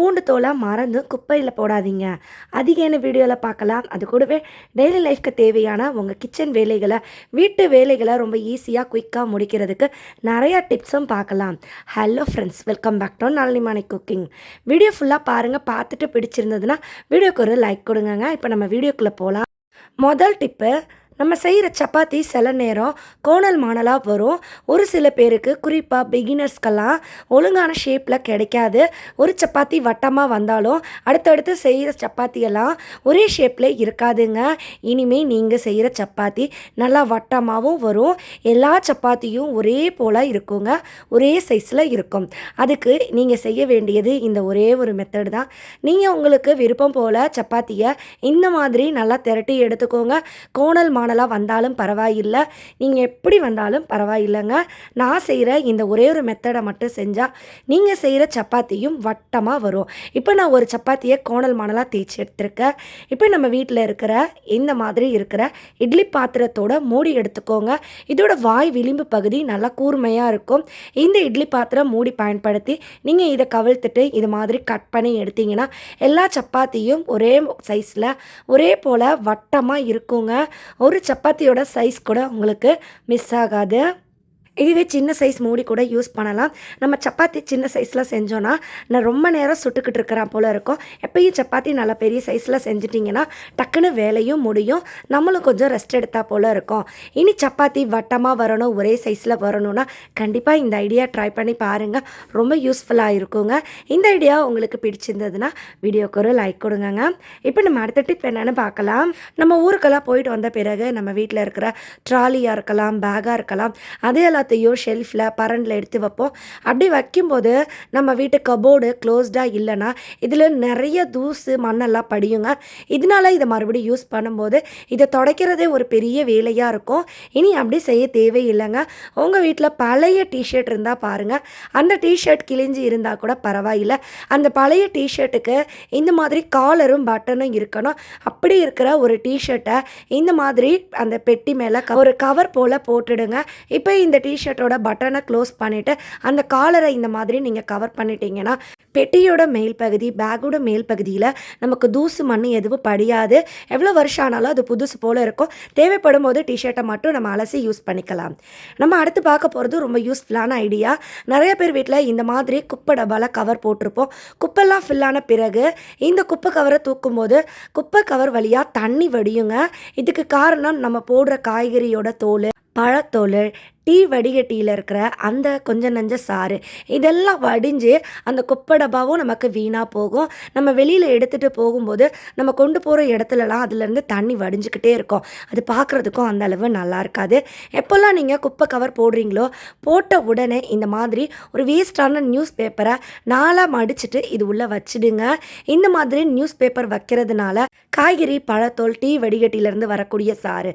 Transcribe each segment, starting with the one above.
பூண்டு தோலை மறந்து குப்பையில் போடாதீங்க. அதிகமான வீடியோவில் பார்க்கலாம் அது கூடவே டெய்லி லைஃப்க்கு தேவையான உங்கள் கிச்சன் வேலைகளை வீட்டு வேலைகளை ரொம்ப ஈஸியாக குயிக்காக முடிக்கிறதுக்கு நிறையா டிப்ஸும் பார்க்கலாம். Hello friends welcome back to Nalinimani cooking video ஃபுல்லாக பாருங்கள் பார்த்துட்டு பிடிச்சிருந்ததுன்னா வீடியோக்கு ஒரு லைக் கொடுங்கங்க. இப்போ நம்ம வீடியோக்குள்ளே போகலாம் முதல் டிப்பு நம்ம செய்கிற சப்பாத்தி சில நேரம் கோணல் மாணலாக வரும். ஒரு சில பேருக்கு குறிப்பாக பிகினர்ஸ்க்கெல்லாம் ஒழுங்கான ஷேப்பில் கிடைக்காது. ஒரு சப்பாத்தி வட்டமாக வந்தாலும் அடுத்தடுத்து செய்கிற சப்பாத்தியெல்லாம் ஒரே ஷேப்பில் இருக்காதுங்க. இனிமேல் நீங்கள் செய்கிற சப்பாத்தி நல்லா வட்டமாகவும் வரும். எல்லா சப்பாத்தியும் ஒரே போல் இருக்குங்க. ஒரே சைஸில் இருக்கும். அதுக்கு நீங்கள் செய்ய வேண்டியது இந்த ஒரே ஒரு மெத்தடு தான். நீங்கள் உங்களுக்கு விருப்பம் போல் சப்பாத்தியை இந்த மாதிரி நல்லா திரட்டி எடுத்துக்கோங்க. கோணல் மாணலாக வந்தாலும் பரவாயில்லை. நீங்கள் எப்படி வந்தாலும் பரவாயில்லைங்க. நான் செய்கிற இந்த ஒரே ஒரு மெத்தடை மட்டும் செஞ்சால் நீங்கள் செய்கிற சப்பாத்தியும் வட்டமாக வரும். இப்போ நான் ஒரு சப்பாத்தியை கோணல் மாணலாக தேய்ச்சி எடுத்திருக்கேன். இப்போ நம்ம வீட்டில் இருக்கிற இந்த மாதிரி இருக்கிற இட்லி பாத்திரத்தோட மூடி எடுத்துக்கோங்க. இதோட வாய் விளிம்பு பகுதி நல்லா கூர்மையாக இருக்கும். இந்த இட்லி பாத்திரம் மூடி பயன்படுத்தி நீங்கள் இதை கவிழ்த்துட்டு இது மாதிரி கட் பண்ணி எடுத்தீங்கன்னா எல்லா சப்பாத்தியும் ஒரே சைஸில் ஒரே போல் வட்டமாக இருக்குங்க. ஒரு சப்பாத்தியோட சைஸ் கூட உங்களுக்கு மிஸ் ஆகாது. இதுவே சின்ன சைஸ் மூடி கூட யூஸ் பண்ணலாம். நம்ம சப்பாத்தி சின்ன சைஸில் செஞ்சோன்னா நான் ரொம்ப நேரம் சுட்டுக்கிட்டு இருக்கிறான் போல் இருக்கும். எப்பயும் சப்பாத்தி நல்லா பெரிய சைஸில் செஞ்சிட்டிங்கன்னா டக்குன்னு வேலையும் முடியும். நம்மளும் கொஞ்சம் ரெஸ்ட் எடுத்தால் போல் இருக்கும். இனி சப்பாத்தி வட்டமாக வரணும் ஒரே சைஸில் வரணும்னா கண்டிப்பாக இந்த ஐடியா ட்ரை பண்ணி பாருங்கள் ரொம்ப யூஸ்ஃபுல்லாக இருக்குங்க. இந்த ஐடியா உங்களுக்கு பிடிச்சிருந்ததுன்னா வீடியோக்கு ஒரு லைக் கொடுங்கங்க. இப்போ நம்ம அடுத்த டிப் என்னென்னு பார்க்கலாம். நம்ம ஊருக்கெல்லாம் போயிட்டு வந்த பிறகு நம்ம வீட்டில் இருக்கிற ட்ராலியாக இருக்கலாம் பேக்காக இருக்கலாம் அதே எல்லாத்தையும் ஷெல்ஃபில் பரண்டில் எடுத்து வைப்போம். அப்படி வைக்கும்போது நம்ம வீட்டு கபோர்டு க்ளோஸ்டாக இல்லைன்னா இதில் நிறைய தூசு மண்ணெல்லாம் படியுங்க. இதனால இதை மறுபடியும் யூஸ் பண்ணும்போது இதை துடைக்கிறதே ஒரு பெரிய வேலையாக இருக்கும். இனி அப்படி செய்ய தேவையில்லைங்க. உங்கள் வீட்டில் பழைய டிஷர்ட் இருந்தால் பாருங்கள் அந்த டிஷர்ட் கிழிஞ்சு இருந்தால் கூட பரவாயில்லை. அந்த பழைய டிஷர்ட்டுக்கு இந்த மாதிரி காலரும் பட்டனும் இருக்கணும். அப்படி இருக்கிற ஒரு டிஷர்ட்டை இந்த மாதிரி அந்த பெட்டி மேலே ஒரு கவர் போல் போட்டுடுங்க. இப்போ இந்த டிஷர்ட்டோட பட்டனை க்ளோஸ் பண்ணிவிட்டு அந்த காலரை இந்த மாதிரி நீங்கள் கவர் பண்ணிட்டீங்கன்னா பெட்டியோட மேல் பகுதி பேக்கோட மேல் பகுதியில் நமக்கு தூசு மண் எதுவும் படியாது. எவ்வளோ வருஷம் ஆனாலும் அது புதுசு போல் இருக்கும். தேவைப்படும் போது டிஷர்ட்டை மட்டும் நம்ம அலசி யூஸ் பண்ணிக்கலாம். நம்ம அடுத்து பார்க்க போகிறது ரொம்ப யூஸ்ஃபுல்லான ஐடியா நிறைய பேர் வீட்டில் இந்த மாதிரி குப்பை டப்பாவில் கவர் போட்டிருப்போம். குப்பெல்லாம் ஃபில்லான பிறகு இந்த குப்பை கவரை தூக்கும்போது குப்பை கவர் வழியாக தண்ணி வடியுங்க. இதுக்கு காரணம் நம்ம போடுற காய்கறியோட தோல் பழத்தோல் டீ வடிகட்டியில் இருக்கிற அந்த கொஞ்சம் நஞ்ச சாறு இதெல்லாம் வடிஞ்சு அந்த குப்பை டப்பாவும் நமக்கு வீணாக போகும். நம்ம வெளியில் எடுத்துகிட்டு போகும்போது நம்ம கொண்டு போகிற இடத்துலலாம் அதுலேருந்து தண்ணி வடிஞ்சுக்கிட்டே இருக்கும். அது பார்க்குறதுக்கும் அந்த அளவு நல்லா இருக்காது. எப்போல்லாம் நீங்கள் குப்பை கவர் போடுறீங்களோ போட்ட உடனே இந்த மாதிரி ஒரு வேஸ்டான நியூஸ் பேப்பரை நாளாக மடிச்சுட்டு இது உள்ளே வச்சிடுங்க. இந்த மாதிரி நியூஸ் பேப்பர் வைக்கிறதுனால காய்கறி பழத்தோல் டீ வடிகட்டியிலேருந்து வரக்கூடிய சாறு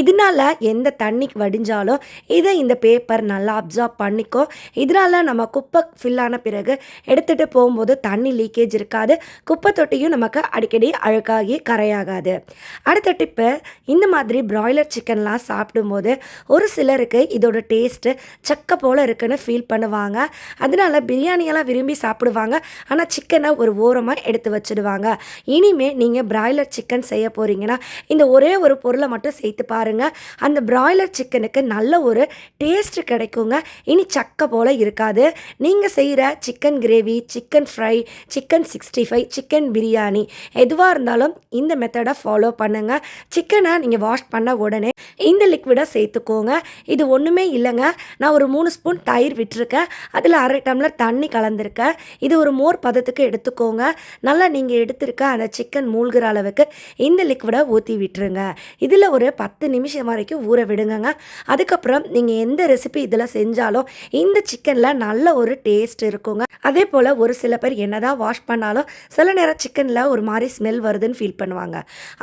இதனால எந்த தண்ணி வடிஞ்சாலும் இது இந்த பேப்பர் நல்லா அப்சார்ப் பண்ணிக்கோ. இதனால நம்ம குப்பை ஃபில்லான பிறகு எடுத்துகிட்டு போகும்போது தண்ணி லீக்கேஜ் இருக்காது. குப்பை தொட்டியும் நமக்கு அடிக்கடி அழுக்காகி கரையாகாது. அடுத்த டிப்பு இந்த மாதிரி பிராய்லர் சிக்கன்லாம் சாப்பிடும்போது ஒரு சிலருக்கு இதோட டேஸ்ட்டு சக்க போல் இருக்குன்னு ஃபீல் பண்ணுவாங்க. அதனால பிரியாணியெல்லாம் விரும்பி சாப்பிடுவாங்க. ஆனால் சிக்கனை ஒரு ஓரமாக எடுத்து வச்சிடுவாங்க. இனிமே நீங்கள் பிராய்லர் சிக்கன் செய்ய போகிறீங்கன்னா இந்த ஒரே ஒரு பொருளை மட்டும் சேர்த்து பாருங்கள் அந்த பிராய்லர் சிக்கனுக்கு நல்ல ஒரு டேஸ்ட் கிடைக்குங்க. இனி சக்க போல் இருக்காது. நீங்கள் செய்கிற chicken gravy chicken fry chicken sixty five chicken biryani எதுவாக இருந்தாலும் இந்த மெத்தடை ஃபாலோ பண்ணுங்கள் சிக்கனை நீங்கள் வாஷ் பண்ண உடனே இந்த லிக்விடை சேர்த்துக்கோங்க. இது ஒன்றுமே இல்லைங்க. நான் ஒரு மூணு ஸ்பூன் தயிர் விட்டுருக்கேன். அதில் அரை டம்ளர் தண்ணி கலந்துருக்கேன். இது ஒரு மோர் பதத்துக்கு எடுத்துக்கோங்க. நல்லா நீங்கள் எடுத்திருக்க அந்த சிக்கன் மூழ்கிற அளவுக்கு இந்த லிக்விடை ஊற்றி விட்டுருங்க. இதில் ஒரு பத்து நிமிஷம் வரைக்கும் ஊற விடுங்கங்க. அதுக்கப்புறம் நீங்கள் எந்த ரெசிபி இதில் செஞ்சாலும் இந்த சிக்கனில் நல்ல ஒரு டேஸ்ட் இருக்குங்க. அதே போல் ஒரு சில பேர் என்னதான் வாஷ் பண்ணாலும் சில நேரம் சிக்கனில் ஒரு மாதிரி ஸ்மெல் வருதுன்னு ஃபீல் பண்ணுவாங்க.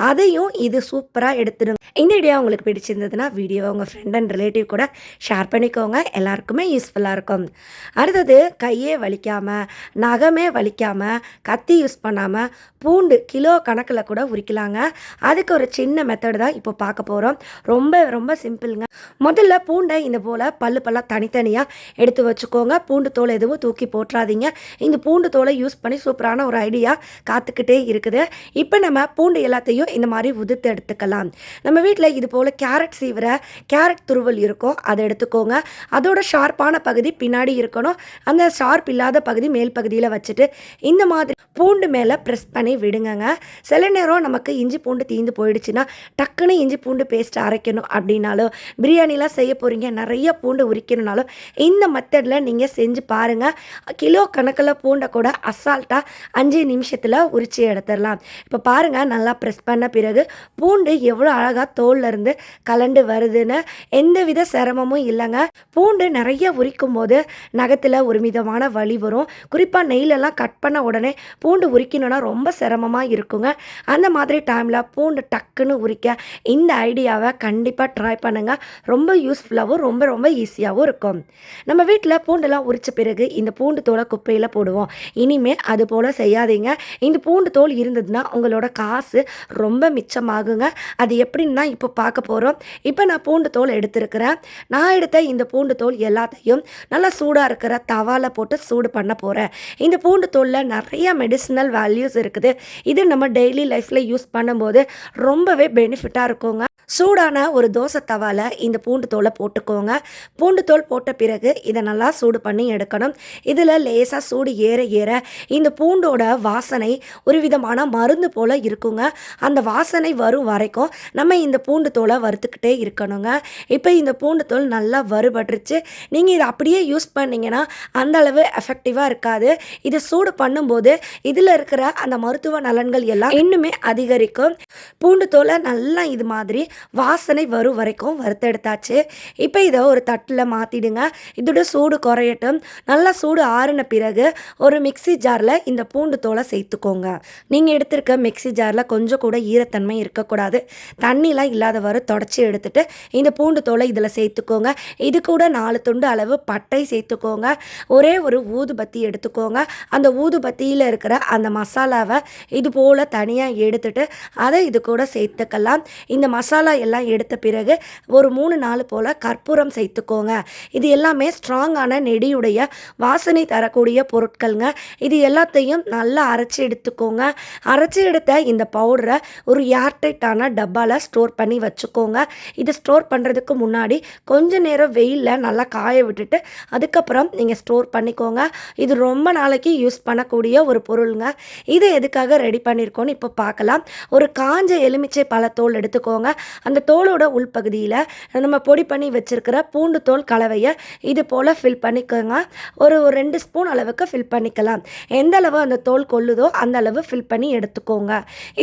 அதையும் இது சூப்பராக எடுத்துடுங்க. இந்த ஐடியா உங்களுக்கு பிடிச்சிருந்ததுன்னா வீடியோ உங்கள் ஃப்ரெண்ட் அண்ட் ரிலேட்டிவ் கூட ஷேர் பண்ணிக்கோங்க. எல்லாருக்குமே யூஸ்ஃபுல்லாக இருக்கும். அடுத்தது கையே வலிக்காமல் நகமே வலிக்காமல் கத்தி யூஸ் பண்ணாமல் பூண்டு கிலோ கணக்கில் கூட உரிக்கலாங்க. அதுக்கு ஒரு சின்ன மெத்தட் தான் இப்போ பார்க்க போகிறோம் ரொம்ப ரொம்ப சிம்பிளுங்க முதல்ல பூண்டை பூண்டை இந்த போல் பல்லு பல்லாக தனித்தனியாக எடுத்து வச்சுக்கோங்க. பூண்டு தோலை எதுவும் தூக்கி போட்டுறாதீங்க இந்த பூண்டு தோலை யூஸ் பண்ணி சூப்பரான ஒரு ஐடியா காத்துக்கிட்டே இருக்குது. இப்போ நம்ம பூண்டு எல்லாத்தையும் இந்த மாதிரி உதிர்த்து எடுத்துக்கலாம். நம்ம வீட்டில் இது போல் கேரட் சீவிர கேரட் துருவல் இருக்கும் அதை எடுத்துக்கோங்க. அதோட ஷார்ப்பான பகுதி பின்னாடி இருக்கணும். அந்த ஷார்ப் இல்லாத பகுதி மேல் பகுதியில் வச்சுட்டு இந்த மாதிரி பூண்டு மேலே ப்ரெஸ் பண்ணி விடுங்கங்க. சில நேரம் நமக்கு இஞ்சி பூண்டு தீந்து போயிடுச்சுன்னா டக்குன்னு இஞ்சி பூண்டு பேஸ்ட் அரைக்கணும் அப்படின்னாலும் பிரியாணிலாம் செய்ய போகிறீங்க நிறைய பூண்டு உரிக்கணுனாலும் இந்த மெத்தடில் நீங்கள் செஞ்சு பாருங்கள் கிலோ கணக்கில் பூண்டை கூட அசால்ட்டாக அஞ்சு நிமிஷத்தில் உரித்து எடுத்துடலாம். இப்போ பாருங்கள் நல்லா ப்ரெஸ் பண்ண பிறகு பூண்டு எவ்வளோ அழகாக தோல்ல இருந்து கலண்டு வருதுன்னு எந்த வித சிரமமும் இல்லைங்க. பூண்டு நிறைய உரிக்கும் போது நகத்தில் ஒரு விதமான வலி வரும். குறிப்பாக நெய்லெல்லாம் கட் பண்ண உடனே பூண்டு உரிக்கணும்னா ரொம்ப சிரமமாக இருக்குங்க. அந்த மாதிரி டைமில் பூண்டு டக்குன்னு உரிக்க இந்த ஐடியாவை கண்டிப்பாக ட்ரை பண்ணுங்கள் ரொம்ப யூஸ்ஃபுல்லாகவும் ரொம்ப ரொம்ப ஈஸியாகவும் இருக்கும். நம்ம வீட்டில் பூண்டெல்லாம் உரித்த பிறகு இந்த பூண்டு தோலை குப்பையில் போடுவோம். இனிமேல் அது போல் செய்யாதீங்க. இந்த பூண்டு தோல் இருந்ததுன்னா உங்களோட காசு ரொம்ப மிச்சமாகுங்க. அது எப்படின்னா இப்போ பார்க்க போகிறோம் இப்போ நான் பூண்டு தோல் எடுத்திருக்கிறேன். நான் எடுத்த இந்த பூண்டு தோல் எல்லாத்தையும் நல்லா சூடாக இருக்கிற தவாவில் போட்டு சூடு பண்ண போகிறேன் இந்த பூண்டு தோலில் நிறைய மெடிசினல் வேல்யூஸ் இருக்குது. இது நம்ம டெய்லி லைஃப்பில் யூஸ் பண்ணும்போது ரொம்பவே பெனிஃபிட்டாக இருக்குங்க. சூடான ஒரு தோசை தவால இந்த பூண்டு தோலை போட்டுக்கோங்க. பூண்டு தோல் போட்ட பிறகு இதை நல்லா சூடு பண்ணி எடுக்கணும். இதில் லேசாக சூடு ஏற ஏற இந்த பூண்டோட வாசனை ஒரு விதமான மருந்து போல் இருக்குங்க. அந்த வாசனை வரும் வரைக்கும் நம்ம இந்த பூண்டு தோலை வறுத்துக்கிட்டே இருக்கணுங்க. இப்போ இந்த பூண்டு தோல் நல்லா வறுபட்டுருச்சு. நீங்கள் இதை அப்படியே யூஸ் பண்ணீங்கன்னா அந்த அளவு எஃபெக்டிவாக இருக்காது. இதை சூடு பண்ணும்போது இதில் இருக்கிற அந்த மருத்துவ நலன்கள் எல்லாம் இன்னுமே அதிகரிக்கும். பூண்டு தோலை நல்லா இது மாதிரி வாசனை வரும் வரைக்கும் வறுத்தெடுத்தாச்சு. இப்போ இதை ஒரு தட்டில் மாற்றிடுங்க இதோட சூடு குறையட்டும். நல்லா சூடு ஆறின பிறகு ஒரு மிக்ஸி ஜாரில் இந்த பூண்டு தோலை சேர்த்துக்கோங்க. நீங்கள் எடுத்திருக்க மிக்ஸி ஜாரில் கொஞ்சம் கூட ஈரத்தன்மை இருக்கக்கூடாது. தண்ணிலாம் இல்லாதவாறு தொடச்சி எடுத்துட்டு இந்த பூண்டு தோலை இதில் சேர்த்துக்கோங்க. இது கூட நாலு துண்டு அளவு பட்டை சேர்த்துக்கோங்க. ஒரே ஒரு ஊதுபத்தி எடுத்துக்கோங்க. அந்த ஊதுபத்தியில் இருக்கிற அந்த மசாலாவை இது போல் தனியாக எடுத்துட்டு அதை இது கூட சேர்த்துக்கலாம். இந்த மசாலா எல்லாம் எடுத்த பிறகு ஒரு மூணு நாள் போல் கற்பூரம் சேர்த்துக்கோங்க. இது எல்லாமே ஸ்ட்ராங்கான நெடியுடைய வாசனை தரக்கூடிய பொருட்கள்ங்க. இது எல்லாத்தையும் நல்லா அரைச்சி எடுத்துக்கோங்க. அரைச்சி எடுத்த இந்த பவுடரை ஒரு ஏர்டைட்டான டப்பாவில் ஸ்டோர் பண்ணி வச்சுக்கோங்க. இது ஸ்டோர் பண்ணுறதுக்கு முன்னாடி கொஞ்ச நேரம் வெயிலில் நல்லா காய விட்டுட்டு அதுக்கப்புறம் நீங்கள் ஸ்டோர் பண்ணிக்கோங்க. இது ரொம்ப நாளைக்கு யூஸ் பண்ணக்கூடிய ஒரு பொருளுங்க. இது எதுக்காக ரெடி பண்ணியிருக்கோன்னு இப்போ பார்க்கலாம். ஒரு காஞ்ச எலுமிச்சை பழத்தோல் எடுத்துக்கோங்க. அந்த தோலோட உள்பகுதியில் நம்ம பொடி பண்ணி வச்சுருக்கிற பூண்டு தோல் கலவையை இது போல் ஃபில் பண்ணிக்கோங்க. ஒரு ஒரு ரெண்டு ஸ்பூன் அளவுக்கு ஃபில் பண்ணிக்கலாம். எந்த அளவு அந்த தோல் கொள்ளுதோ அந்த அளவு ஃபில் பண்ணி எடுத்துக்கோங்க.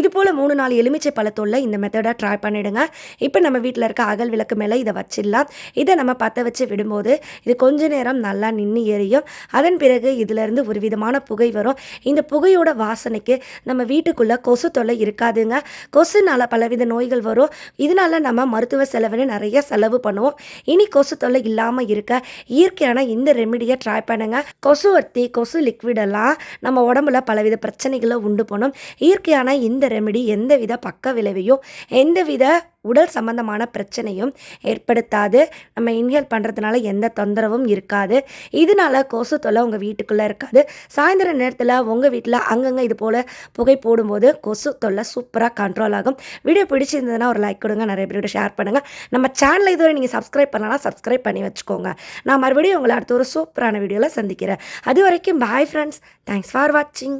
இது போல் மூணு நாலு எலுமிச்சை பழத்தோலில் இந்த மெத்தடாக ட்ரை பண்ணிவிடுங்க இப்போ நம்ம வீட்டில் இருக்க அகல் விளக்கு மேலே இதை வச்சிடலாம். இதை நம்ம பற்ற வச்சு விடும்போது இது கொஞ்ச நேரம் நல்லா நின்று எரியும். அதன் பிறகு இதிலிருந்து ஒரு விதமான புகை வரும். இந்த புகையோட வாசனைக்கு நம்ம வீட்டுக்குள்ளே கொசு தொல்லை இருக்காதுங்க. கொசுனால பலவித நோய்கள் வரும். இதனால நம்ம மருத்துவ செலவுன்னு நிறைய செலவு பண்ணுவோம். இனி கொசு தொல்லை இல்லாமல் இருக்க இயற்கையான இந்த ரெமிடியை ட்ரை பண்ணுங்க. கொசுவர்த்தி கொசு லிக்விடெல்லாம் நம்ம உடம்புல பலவித பிரச்சனைகளை உண்டு பண்ணும். இயற்கையான இந்த ரெமிடி எந்தவித பக்க விளைவையும் எந்தவித உடல் சம்பந்தமான பிரச்சனையும் ஏற்படுத்தாது. நம்ம இன்ஹேல் பண்ணுறதுனால எந்த தொந்தரவும் இருக்காது. இதனால கொசு தொல்லை உங்கள் வீட்டுக்குள்ளே இருக்காது. சாயந்தர நேரத்தில் உங்கள் வீட்டில் அங்கங்கே இது போல் புகை போடும்போது கொசு தொல்லை சூப்பராக கண்ட்ரோல் ஆகும். வீடியோ பிடிச்சிருந்ததுன்னா ஒரு லைக் கொடுங்க. நிறைய பேரோட ஷேர் பண்ணுங்கள் நம்ம சேனலை இதுவரை நீங்கள் சப்ஸ்கிரைப் பண்ணலாம் சப்ஸ்கிரைப் பண்ணி வச்சுக்கோங்க. நான் மறுபடியும் உங்களை அடுத்த ஒரு சூப்பரான வீடியோவில் சந்திக்கிறேன். அது வரைக்கும் பாய் ஃப்ரெண்ட்ஸ் தேங்க்ஸ் ஃபார் வாட்சிங்